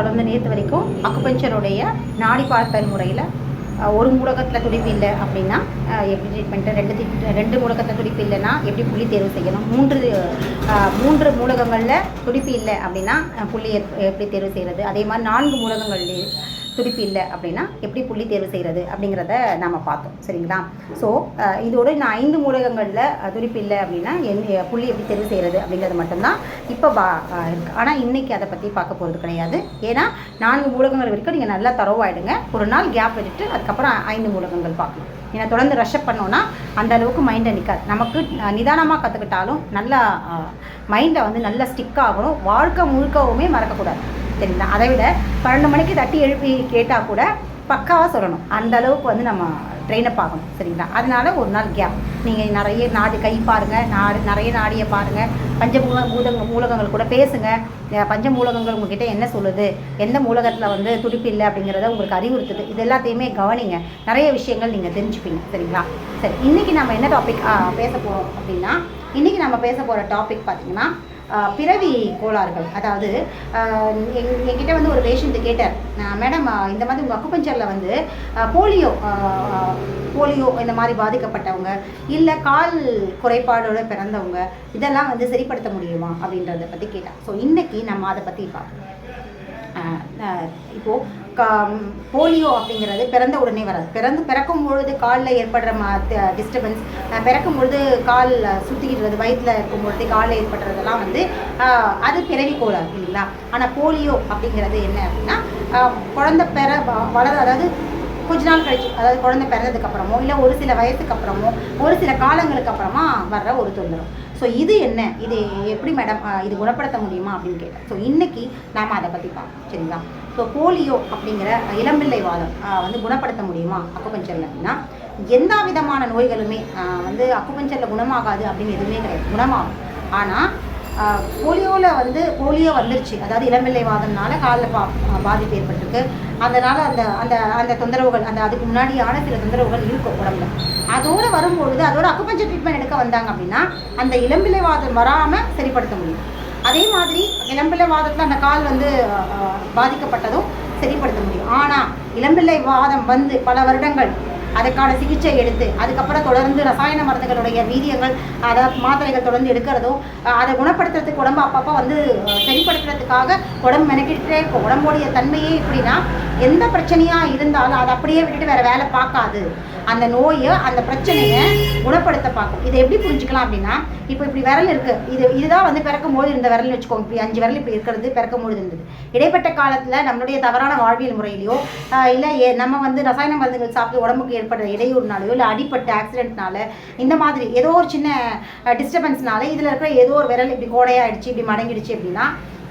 தொடர்ந்து நேற்று வரைக்கும் அக்குபஞ்சருடைய நாடி பார்த்தல் முறையில் ஒரு மூலகத்தில் துடிப்பு இல்லை அப்படின்னா எப்படி ட்ரீட்மெண்ட்டு ரெண்டு ரெண்டு மூலகத்தில் துடிப்பு இல்லைன்னா எப்படி புள்ளி தேர்வு செய்யணும்? மூன்று மூன்று மூலகங்களில் துடிப்பு இல்லை அப்படின்னா புள்ளி எப்படி தேர்வு செய்கிறது அதே மாதிரி நான்கு மூலகங்கள்லேயே துடிப்பு இல்லை அப்படின்னா எப்படி புள்ளி தேர்வு செய்கிறது அப்படிங்கிறத நாம் பார்த்தோம். சரிங்களா? ஸோ இதோட நான் ஐந்து மூலகங்களில் துடிப்பு இல்லை அப்படின்னா என் புள்ளி எப்படி தேர்வு செய்கிறது அப்படிங்கிறது மட்டும்தான் இப்போ பா இருக்குது ஆனால் இன்றைக்கி அதை பற்றி பார்க்க போகிறது கிடையாது. ஏன்னா நான்கு மூலகங்கள் வரைக்கும் நீங்கள் நல்லா தரவாயிடுங்க ஒரு நாள் கேப் விட்டுட்டு அதுக்கப்புறம் ஐந்து மூலகங்கள் பார்க்கணும் ஏன்னா தொடர்ந்து ரஷ்அப் பண்ணோன்னா அந்த அளவுக்கு மைண்டை நிற்காது நமக்கு நிதானமாக கற்றுக்கிட்டாலும் நல்லா மைண்டை வந்து நல்லா ஸ்டிக் ஆகணும். வாழ்க்கை முழுக்கவுமே மறக்கக்கூடாது. சரிங்களா? அதை விட பன்னெண்டு மணிக்கு தட்டி எழுப்பி கேட்டால் கூட பக்காவாக சொல்லணும். அந்த அளவுக்கு வந்து நம்ம ட்ரெயினப் ஆகணும் சரிங்களா? அதனால ஒரு நாள் கேப் நீங்கள் நிறைய நாடு கை பாருங்கள் நாடு நிறைய நாடியை பாருங்கள் பஞ்சமூல மூலக மூலகங்கள் கூட பேசுங்க. பஞ்ச மூலகங்கள் உங்ககிட்ட என்ன சொல்லுது எந்த மூலகத்தில் வந்து துடிப்பு இல்லை அப்படிங்கிறத உங்களுக்கு அறிவுறுத்துது. இது எல்லாத்தையுமே கவனிங்க. நிறைய விஷயங்கள் நீங்கள் தெரிஞ்சுப்பீங்க சரிங்களா? சரி இன்றைக்கி நம்ம என்ன டாபிக் பேச போகிறோம் அப்படின்னா இன்றைக்கி நம்ம பேச போகிற டாபிக் பார்த்திங்கன்னா பிறவி கோளாறுகள். அதாவது எங் என்கிட்ட வந்து ஒரு பேஷண்ட்டு கேட்டார். மேடம் இந்த மாதிரி உங்கள் அக்குபஞ்சரில் வந்து போலியோ போலியோ இந்த மாதிரி பாதிக்கப்பட்டவங்க இல்லை கால் குறைபாடோடு பிறந்தவங்க இதெல்லாம் வந்து சரிப்படுத்த முடியுமா? அப்படின்றத பற்றி கேட்டேன் ஸோ இன்றைக்கி நம்ம அதை பற்றி பார்ப்போம். இப்போது கா போலியோ அப்படிங்கிறது பிறந்த உடனே வராது. பிறந்து பிறக்கும் பொழுது காலில் ஏற்படுற மா டிஸ்டர்பன்ஸ் பிறக்கும் பொழுது கால் சுற்றிக்கிறது வயிற்றில் இருக்கும் பொழுது காலில் ஏற்படுறதெல்லாம் வந்து அது பிறவி கோளாறு இல்லைங்களா? ஆனால் போலியோ அப்படிங்கிறது என்ன அப்படின்னா குழந்த குழந்தை வளர அதாவது கொஞ்ச நாள் கழிச்சு அதாவது குழந்தை பிறந்ததுக்கு அப்புறமோ இல்லை ஒரு சில வயசுக்கு அப்புறமோ ஒரு சில காலங்களுக்கு அப்புறமா வர்ற ஒரு தொந்தரவு. ஸோ இது என்ன? இது எப்படி மேடம் இது குணப்படுத்த முடியுமா அப்படின்னு கேட்டேன். ஸோ இன்னைக்கு நாம் அதை பற்றி பார்ப்போம். சரிங்களா? ஸோ போலியோ அப்படிங்கிற இளம்பிள்ளை வாதம் வந்து குணப்படுத்த முடியுமா அக்குபஞ்சரில் அப்படின்னா எந்த விதமான நோய்களுமே வந்து அக்குபஞ்சரில் குணமாகாது அப்படின்னு எதுவுமே கிடையாது. குணமாகும். ஆனால் போலியோவில் வந்து போலியோ வந்துருச்சு. அதாவது இளம்பிள்ளை வாதம்னால காலில் பா பாதிப்பு ஏற்பட்டிருக்கு. அதனால் அந்த அந்த அந்த தொந்தரவுகள் அந்த அதுக்கு முன்னாடியான சில தொந்தரவுகள் இருக்கும் உடம்புல. அதோடு வரும்பொழுது அதோட அக்குபஞ்சர் ட்ரீட்மெண்ட் எடுக்க வந்தாங்க அப்படின்னா அந்த இளம்பிள்ளை வாதம் வராமல் சரிப்படுத்த முடியும். அதே மாதிரி இளம்பிள்ளை வாதத்தில் அந்த கால் வந்து பாதிக்கப்பட்டதும் சரிப்படுத்த முடியும். ஆனால் இளம்பிள்ளை வாதம் வந்து பல வருடங்கள் அதுக்கான சிகிச்சை எடுத்து அதுக்கப்புறம் தொடர்ந்து ரசாயன மருந்துகளுடைய வீரியங்கள் அதை மாத்திரைகள் தொடர்ந்து எடுக்கிறதும் அதை குணப்படுத்துறதுக்கு உடம்பு அப்பப்போ வந்து சரிப்படுத்துறதுக்காக உடம்பு மெனக்கிட்டே இருக்கும். உடம்புடைய தன்மையே எப்படின்னா எந்த பிரச்சனையாக இருந்தாலும் அதை அப்படியே விட்டுட்டு வேறு வேலை பார்க்காது. அந்த நோயை அந்த பிரச்சனையை குணப்படுத்த பார்க்கும். இதை எப்படி புரிஞ்சுக்கலாம் அப்படின்னா இப்போ இப்படி விரல் இருக்கு. இது இதுதான் வந்து பிறக்கும் போது இருந்த விரல் வச்சுக்கோங்க. இப்படி அஞ்சு விரல் இப்படி இருக்கிறது பிறக்கும் பொழுது இருந்தது. இடைப்பட்ட காலத்தில் நம்மளுடைய தவறான வாழ்வியல் முறையிலையோ இல்லை நம்ம வந்து ரசாயன மருந்துகள் சாப்பிட்டு உடம்புக்கு ஏற்படுற இடையூறுனாலையோ இல்லை அடிப்பட்ட ஆக்சிடென்ட்னால இந்த மாதிரி ஏதோ ஒரு சின்ன டிஸ்டர்பன்ஸ்னால இதில் இருக்கிற ஏதோ ஒரு விரல் இப்படி கோடையாயிடுச்சு இப்படி மடங்கிடுச்சு அப்படின்னா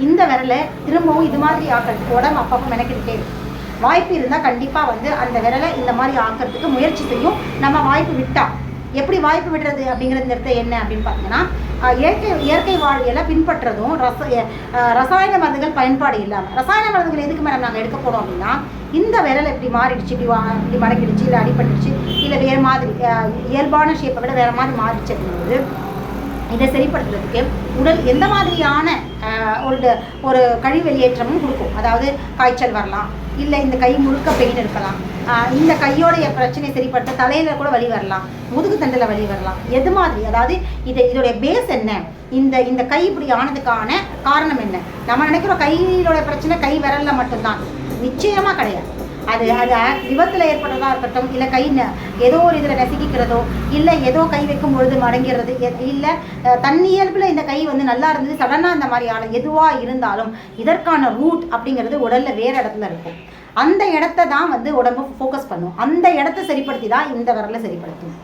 இந்த விரலை திரும்பவும் இது மாதிரி ஆக்கிறதுக்கு உடம்பு அப்பப்போ மெனக்கிட்டே இருக்கும். வாய்ப்பு இருந்தால் கண்டிப்பாக வந்து அந்த விரலை இந்த மாதிரி ஆக்கிறதுக்கு முயற்சி செய்யும். நம்ம வாய்ப்பு விட்டால் எப்படி வாய்ப்பு விடுறது அப்படிங்கிறது இந்த என்ன அப்படின்னு பார்த்தீங்கன்னா இயற்கை இயற்கை வாழ்வியலை பின்பற்றுறதும் ரச ரசாயன மருந்துகள் பயன்பாடு இல்லாமல் ரசாயன மருந்துகள் எதுக்கு மேடம் நாங்கள் எடுக்க போகிறோம் அப்படின்னா இந்த விரல் இப்படி மாறிடுச்சு இப்படி வா இப்படி மடக்கிடுச்சு இல்லை அடிபட்டுடுச்சு இல்லை வேறு மாதிரி இயல்பான ஷேப்பை விட வேறு மாதிரி மாறிடுச்சு அப்படிங்கிறது இதை சரிப்படுத்துறதுக்கு உடல் எந்த மாதிரியான ஒரு ஒரு கழிவு வெளியேற்றமும் கொடுக்கும். அதாவது காய்ச்சல் வரலாம் இல்லை இந்த கை முழுக்க பெயின் இருக்கலாம். இந்த கையோடைய பிரச்சனை சரிப்படுத்த தலையில கூட வழி வரலாம். முதுகு தண்டில் வழி வரலாம். எது மாதிரி? அதாவது இது இதோடைய பேஸ் என்ன? இந்த இந்த கை இப்படி ஆனதுக்கான காரணம் என்ன? நம்ம நினைக்கிறோம் கையிலோட பிரச்சனை கை விரலில் மட்டும்தான். நிச்சயமாக கிடையாது. அது அது விபத்தில் ஏற்படுறதா இருக்கட்டும் இல்லை கை ந- ஏதோ ஒரு இதில் நசுக்கிக்கிறதோ இல்லை ஏதோ கை வைக்கும் பொழுது மடங்கிறது இல்லை தன்னியல்பில் இந்த கை வந்து நல்லா இருந்தது சடனாக இந்த மாதிரியான எதுவாக இருந்தாலும் இதற்கான ரூட் அப்படிங்கிறது உடலில் வேறு இடத்துல இருக்கும். அந்த இடத்த தான் வந்து உடம்பு ஃபோக்கஸ் பண்ணும். அந்த இடத்த சரிப்படுத்தி தான் இந்த விரலை சரிப்படுத்தும்.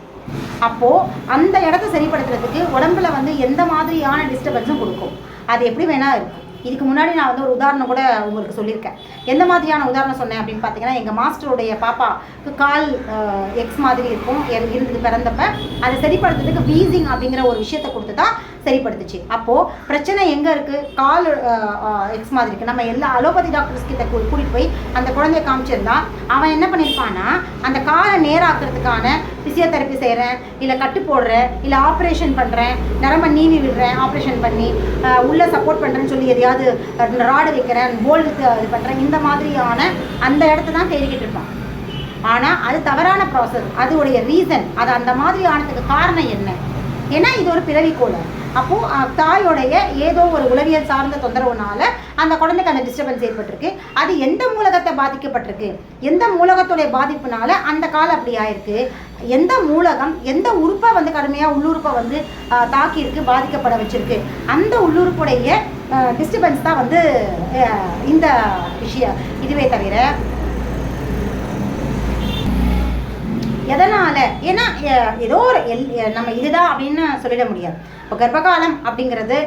அப்போது அந்த இடத்த சரிப்படுத்துறதுக்கு உடம்புல வந்து எந்த மாதிரியான டிஸ்டர்பன்ஸும் கொடுக்கும். அது எப்படி வேணால் இருக்கும். இதுக்கு முன்னாடி நான் வந்து ஒரு உதாரணம் கூட உங்களுக்கு சொல்லியிருக்கேன். எந்த மாதிரியான உதாரணம் சொன்னேன் அப்படின்னு பார்த்தீங்கன்னா எங்கள் மாஸ்டருடைய பாப்பாவுக்கு கால் எக்ஸ் மாதிரி இருக்கும் இரு- இருந்தது பிறந்தப்ப. அதை சரிப்படுத்துறதுக்கு வீசிங் அப்படிங்கிற ஒரு விஷயத்தை கொடுத்து தான் சரிப்படுத்துச்சு. அப்போது பிரச்சனை எங்கே இருக்குது கால் எக்ஸ் மாதிரி இருக்குது நம்ம எல்லா அலோபதி டாக்டர்ஸ் கிட்ட கூ- போய் அந்த குழந்தைய காமிச்சிருந்தா அவன் என்ன பண்ணியிருப்பான்னா அந்த காலை நேராக்கிறதுக்கான ஃபிசியோதெரப்பி செய்கிறேன் இல்லை கட்டு போடுறேன் இல்லை ஆப்ரேஷன் பண்ணுறேன் நரம்ப நீவி விடுறேன் ஆப்ரேஷன் பண்ணி உள்ளே சப்போர்ட் பண்ணுறேன்னு சொல்லி எதையாவது ராடு வைக்கிறேன் போல்டு இது பண்ணுறேன் இந்த மாதிரியான அந்த இடத்த தான் தேடிக்கிட்டு இருப்பான். ஆனால் அது தவறான ப்ராசஸ் அதோடைய ரீசன் அது அந்த மாதிரி ஆனதுக்கு காரணம் என்ன? ஏன்னா இது ஒரு பிறவி கூட அப்போது தாயோடைய ஏதோ ஒரு உளவியல் சார்ந்த தொந்தரவுனால அந்த குழந்தைக்கு அந்த டிஸ்டர்பன்ஸ் ஏற்பட்டிருக்கு. அது எந்த மூலகத்தை பாதிக்கப்பட்டிருக்கு? எந்த மூலகத்துடைய பாதிப்புனால அந்த கால் அப்படி ஆயிருக்கு? எந்த மூலகம் எந்த உறுப்பை வந்து கடுமையாக உள்ளுறுப்பை வந்து தாக்கியிருக்கு பாதிக்கப்பட வச்சிருக்கு? அந்த உள்ளுறுப்புடைய டிஸ்டர்பன்ஸ் தான் வந்து இந்த விஷயம். இதுவே தவிர எதனால்? ஏன்னா ஏதோ ஒரு எல் நம்ம இதுதான் அப்படின்னு சொல்லிட முடியாது. இப்போ கர்ப்பகாலம் அப்படிங்கிறது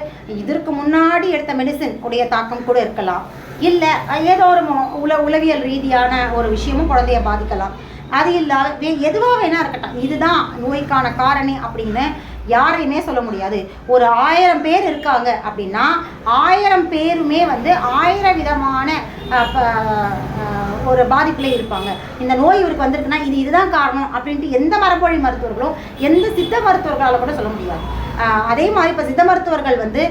இதற்கு முன்னாடி எடுத்த மெடிசின் உடைய தாக்கம் கூட இருக்கலாம். இல்லை ஏதோ ஒரு உல உளவியல் ரீதியான ஒரு விஷயமும் குழந்தைய பாதிக்கலாம். அது இல்லாத வே எதுவாக வேணா இருக்கட்டும். இதுதான் நோய்க்கான காரணி அப்படின்னு யாரையுமே சொல்ல முடியாது. ஒரு ஆயிரம் பேர் இருக்காங்க அப்படின்னா ஆயிரம் பேருமே வந்து ஆயிரம் விதமான ஒரு பாதிப்பில் இருப்பாங்க. இந்த நோய் இவருக்கு வந்திருக்குன்னா இது இதுதான் காரணம் அப்படின்ட்டு எந்த மரபொழி மருத்துவர்களும் எந்த சித்த மருத்துவர்களால் கூட சொல்ல முடியாது. அதே மாதிரி இப்போ சித்த மருத்துவர்கள் வந்து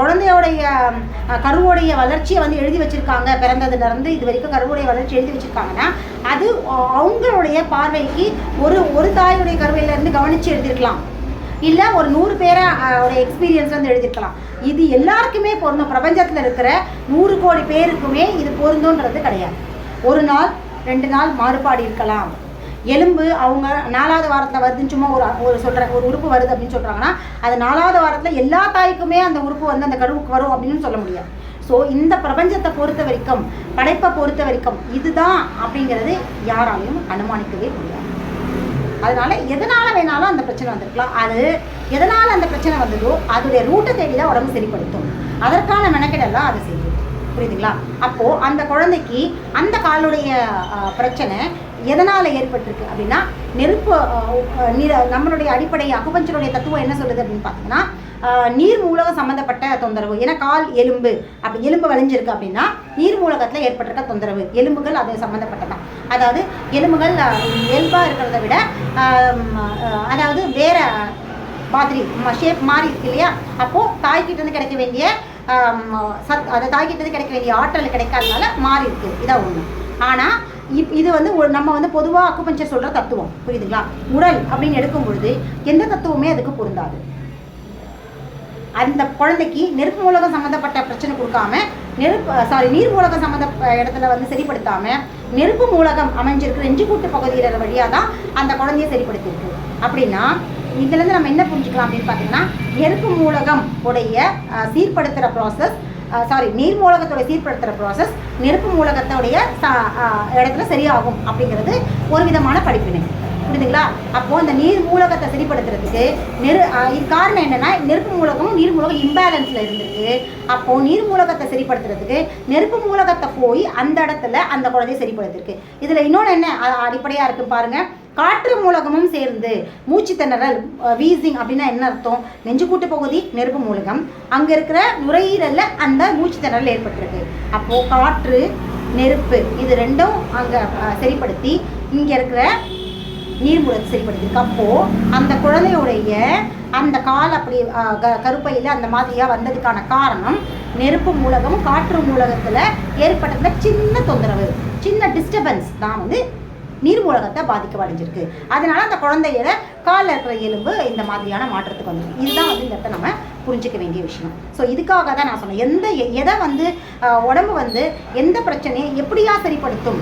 குழந்தையோடைய கருவோடைய கருவுடைய வளர்ச்சியை வந்து எழுதி வச்சிருக்காங்க. பிறந்ததுலேருந்து இது வரைக்கும் கருவுடைய வளர்ச்சி எழுதி வச்சிருக்காங்கன்னா அது அவங்களுடைய பார்வைக்கு ஒரு ஒரு தாயுடைய கருவையிலேருந்து கவனித்து எழுதியிருக்கலாம். இல்லை ஒரு நூறு பேரை ஒரு எக்ஸ்பீரியன்ஸ் வந்து எழுதியிருக்கலாம். இது எல்லாருக்குமே பொருந்தும். பிரபஞ்சத்தில் இருக்கிற நூறு கோடி பேருக்குமே இது பொருந்தோன்றது கிடையாது. ஒரு நாள் ரெண்டு நாள் மாறுபாடு இருக்கலாம். எலும்பு அவங்க நாலாவது வாரத்தில் வருதுன்னு சும்மா ஒரு ஒரு சொல்கிற ஒரு உறுப்பு வருது அப்படின்னு சொல்கிறாங்கன்னா அது நாலாவது வாரத்தில் எல்லா தாய்க்குமே அந்த உறுப்பு வந்து அந்த கருவுக்கு வரும் அப்படின்னு சொல்ல முடியாது. ஸோ இந்த பிரபஞ்சத்தை பொறுத்த வரைக்கும் படைப்பை பொறுத்த வரைக்கும் இதுதான் அப்படிங்கிறது யாராலையும் அனுமானிக்கவே முடியாது. அதனால எதனால வேணாலும் அந்த பிரச்சனை வந்திருக்கலாம். அது எதனால் அந்த பிரச்சனை வந்ததோ அதோடைய ரூட்டை தேடி தான் உடம்பு சரிப்படுத்தும். அதற்கான மெனக்கெடெல்லாம் அது செய்யும். புரியுதுங்களா? அப்போ அந்த குழந்தைக்கு அந்த காலுடைய பிரச்சனை எதனால் ஏற்பட்டிருக்கு அப்படின்னா நெருப்பு நம்மளுடைய அடிப்படை அகுபஞ்சனுடைய தத்துவம் என்ன சொல்லுது அப்படின்னு பார்த்தீங்கன்னா நீர் மூலகம் சம்மந்தப்பட்ட தொந்தரவு. ஏன்னா கால் எலும்பு அப்படி எலும்பு வளைஞ்சிருக்கு அப்படின்னா நீர் மூலகத்தில் ஏற்பட்டிருக்க தொந்தரவு. எலும்புகள் அது சம்மந்தப்பட்டதான் அதாவது எலும்புகள் இயல்பாக இருக்கிறத விட அதாவது வேற மாதிரி ஷேப் மாறி இருக்கு இல்லையா? அப்போது தாய்கிட்டேருந்து கிடைக்க வேண்டிய சத் அதை தாக்கிட்டது கிடைக்க வேண்டிய ஆற்றல் கிடைக்காதனால மாறி இருக்கு இதான் ஒன்று ஆனால் இப் இது வந்து ஒரு நம்ம வந்து பொதுவாக அக்குபஞ்சர் சொல்கிற தத்துவம். புரியுதுங்களா? உடல் அப்படின்னு எடுக்கும் பொழுது எந்த தத்துவமே அதுக்கு பொருந்தாது. அந்த குழந்தைக்கு நெருப்பு மூலகம் சம்மந்தப்பட்ட பிரச்சனை கொடுக்காம நெருப்பு சாரி நீர் மூலகம் சம்மந்த இடத்துல வந்து சரிப்படுத்தாம நெருப்பு மூலகம் அமைஞ்சிருக்கு நெஞ்சுக்கூட்டு பகுதியில் வழியாக தான் அந்த குழந்தைய சரிப்படுத்தியிருக்கு. அப்படின்னா இதுலேருந்து நம்ம என்ன புரிஞ்சுக்கலாம் அப்படின்னு பார்த்தீங்கன்னா நெருப்பு மூலகம் உடைய சீர்படுத்துகிற ப்ராசஸ் சாரி நீர் மூலகத்தோட சீர்படுத்துகிற ப்ராசஸ் நெருப்பு மூலகத்தோடைய இடத்துல சரியாகும் அப்படிங்கிறது ஒரு விதமான படிப்பினை. புரியுதுங்களா? அப்போ அந்த நீர் மூலகத்தை சரிப்படுத்துறதுக்கு நெரு இது காரணம் என்னன்னா நெருப்பு மூலகமும் நீர் மூலகம் இம்பேலன்ஸ்ல இருந்திருக்கு. அப்போ நீர் மூலகத்தை சரிப்படுத்துறதுக்கு நெருப்பு மூலகத்தை போய் அந்த இடத்துல அந்த குழந்தைய சரிப்படுத்திருக்கு. இதுல இன்னொன்று என்ன அடிப்படையாக அடிப்படையா இருக்கு பாருங்க. காற்று மூலகமும் சேர்ந்து மூச்சு திணறல் வீசிங் அப்படின்னா என்ன அர்த்தம்? நெஞ்சுக்கூட்டு பகுதி நெருப்பு மூலகம். அங்க இருக்கிற நுரையீரல்ல அந்த மூச்சு திணறல் ஏற்பட்டிருக்கு. அப்போ காற்று நெருப்பு இது ரெண்டும் அங்க சரிப்படுத்தி இங்க இருக்கிற நீர்மூலத்தை சரிப்படுத்திருக்கு. அப்போது அந்த குழந்தையுடைய அந்த கால் அப்படி க- கருப்பையில் அந்த மாதிரியாக வந்ததுக்கான காரணம் நெருப்பு மூலகம் காற்று மூலகத்தில் ஏற்பட்டதுல சின்ன தொந்தரவு. சின்ன டிஸ்டர்பன்ஸ் தான் வந்து நீர் மூலகத்தை பாதிக்கவடைஞ்சிருக்கு அதனால அந்த குழந்தையோட காலில் இருக்கிற எலும்பு இந்த மாதிரியான மாற்றத்துக்கு வந்துருக்கு. இதுதான் வந்து இந்த இடத்த நம்ம புரிஞ்சுக்க வேண்டிய விஷயம். ஸோ இதுக்காக தான் நான் சொன்னேன். எந்த எ- எதை வந்து உடம்பு வந்து எந்த பிரச்சனையை எப்படியா சரிப்படுத்தும்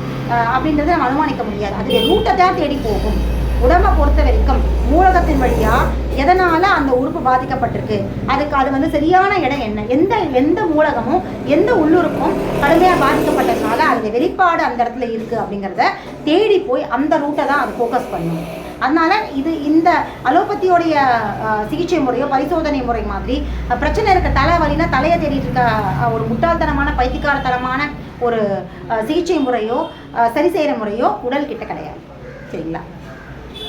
அப்படின்றத நம்ம அனுமானிக்க முடியாது. அது ரூட்டை தான் தேடி போகும். உடம்பை பொறுத்த வரைக்கும் மூலகத்தின் வழியாக எதனால் அந்த உறுப்பு பாதிக்கப்பட்டிருக்கு? அதுக்கு அது வந்து சரியான இடம் என்ன? எந்த எந்த மூலகமும் எந்த உள்ளுறுப்பும் கடுமையாக பாதிக்கப்பட்டதுனால அந்த வெளிப்பாடு அந்த இடத்துல இருக்குது அப்படிங்கிறத தேடி போய் அந்த ரூட்டை தான் அது ஃபோக்கஸ் பண்ணும். அதனால இது இந்த அலோபதியோடைய சிகிச்சை முறையோ பரிசோதனை முறை மாதிரி பிரச்சனை இருக்க தலை தலையை தேடிட்டு இருக்க ஒரு முட்டாள்தனமான பைத்தியக்காரத்தனமான ஒரு சிகிச்சை முறையோ சரி செய்கிற முறையோ உடல் கிட்ட கிடையாது. சரிங்களா?